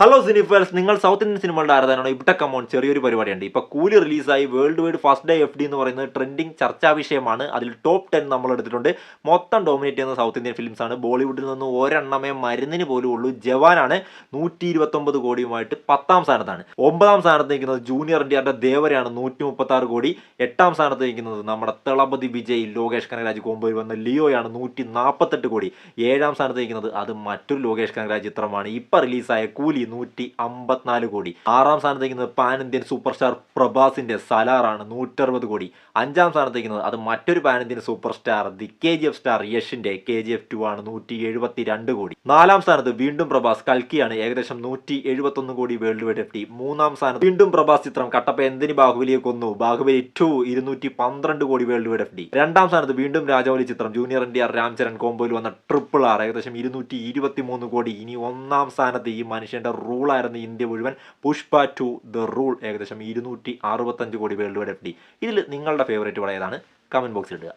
Hello സിനിഫേഴ്സ് നിങ്ങൾ south Indian സിനിമകളുടെ ആരാധനാണ് ഇവിടെ കമോൺ ചെറിയൊരു പരിപാടിയുണ്ട്. ഇപ്പോൾ കൂലി റിലീസായി worldwide first day F D എന്ന് പറയുന്നത് ട്രെൻഡിങ് ചർച്ചാ വിഷയമാണ്. അതിൽ ടോപ്പ് ടെൻ നമ്മൾ എടുത്തിട്ടുണ്ട്. മൊത്തം ഡോമിനേറ്റ് ചെയ്യുന്ന സൗത്ത് ഇന്ത്യൻ ഫിലിംസ് ആണ്. ബോളിവുഡിൽ നിന്ന് ഒരെണ്ണമേ മരുന്നിന് പോലും ഉള്ളൂ. ജവാനാണ് നൂറ്റി ഇരുപത്തൊമ്പത് കോടിയുമായിട്ട് പത്താം സ്ഥാനത്താണ്. ഒമ്പതാം സ്ഥാനത്ത് നിൽക്കുന്നത് ജൂനിയർ ഇന്ത്യയുടെ ദേവരയാണ് നൂറ്റി മുപ്പത്താറ് കോടി. എട്ടാം സ്ഥാനത്ത് നിൽക്കുന്നത് നമ്മുടെ തളപതി വിജയ് ലോകേഷ് കനകരാജ്. കോമ്പോയിൽ വന്ന ലിയോയാണ് നൂറ്റി നാൽപ്പത്തെട്ട് കോടി. ഏഴാം സ്ഥാനത്ത് നിൽക്കുന്നത് അത് മറ്റൊരു ലോകേഷ് കനകരാജ് ചിത്രമാണ്. ഇപ്പോൾ റിലീസായ കൂലി നൂറ്റി അമ്പത്തിനാല് കോടി. ആറാം സ്ഥാനത്തേക്കുന്നത് പാൻ ഇന്ത്യൻ സൂപ്പർ സ്റ്റാർ പ്രഭാസിന്റെ സലാറാണ് നൂറ്ററുപത് കോടി. അഞ്ചാം സ്ഥാനത്തേക്കുന്നത് അത് മറ്റൊരു pan Indian superstar the K G F star യഷിന്റെ K G F two ആണ് നൂറ്റി എഴുപത്തി രണ്ട് കോടി. നാലാം സ്ഥാനത്ത് വീണ്ടും പ്രഭാസ് കൽക്കിയാണ് ഏകദേശം നൂറ്റി എഴുപത്തൊന്ന് കോടി വേൾഡ് വൈഡ് എഫ് മൂന്നാം സ്ഥാനത്ത് വീണ്ടും പ്രഭാസ് ചിത്രം കട്ടപ്പ എന്തിന് ബാഹുബലിയെ കൊന്നു? ബാഹുബലി ടു ഇരുന്നൂറ്റി പന്ത്രണ്ട് കോടി വേൾഡ് വൈഡ് എഫ് ഡി. രണ്ടാം സ്ഥാനത്ത് വീണ്ടും രാജമൗലി ചിത്രം ജൂനിയർ ഇന്ത്യ രാംചരൺ കോമ്പോയിൽ വന്ന ട്രിപ്പിൾ ആർ ഏകദേശം ഇരുന്നൂറ്റി ഇരുപത്തി മൂന്ന് കോടി. ഇനി ഒന്നാം സ്ഥാനത്ത് ഈ മനുഷ്യന്റെ റൂളായിരുന്നു ഇന്ത്യ മുഴുവൻ. പുഷ്പ ടു ദ റൂൾ ഏകദേശം ഇരുന്നൂറ്റി അറുപത്തഞ്ച് കോടി വൈഡ് എഫ് ഡി. ഇതിൽ നിങ്ങളുടെ ഫേവറേറ്റ് പടം കമന്റ് ബോക്സിൽ ഇടുക.